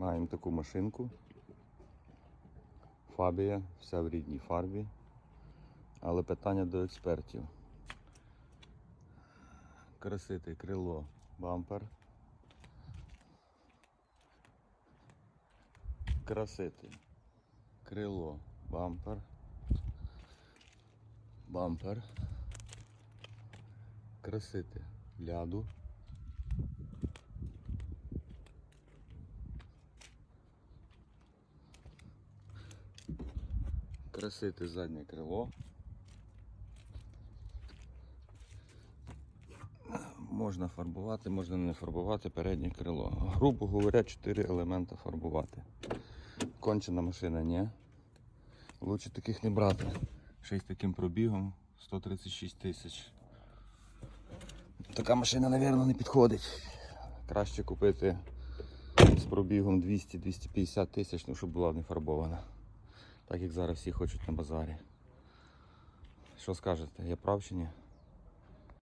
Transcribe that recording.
Маємо таку машинку. Фабія, вся в рідній фарбі. Але питання до експертів. Красити крило, бампер. Красити крило, бампер. Бампер. Красити ляду. Красити заднє крило. Можна фарбувати, можна не фарбувати переднє крило. Грубо говоря, 4 елемента фарбувати. Кончена машина, ні. Лучше таких не брати. Ще й з таким пробігом 136 тисяч. Така машина, мабуть, не підходить. Краще купити з пробігом 200-250 тисяч, ну, щоб була не фарбована. Так як зараз всі хочуть на базарі. Що скажете, я прав чи ні?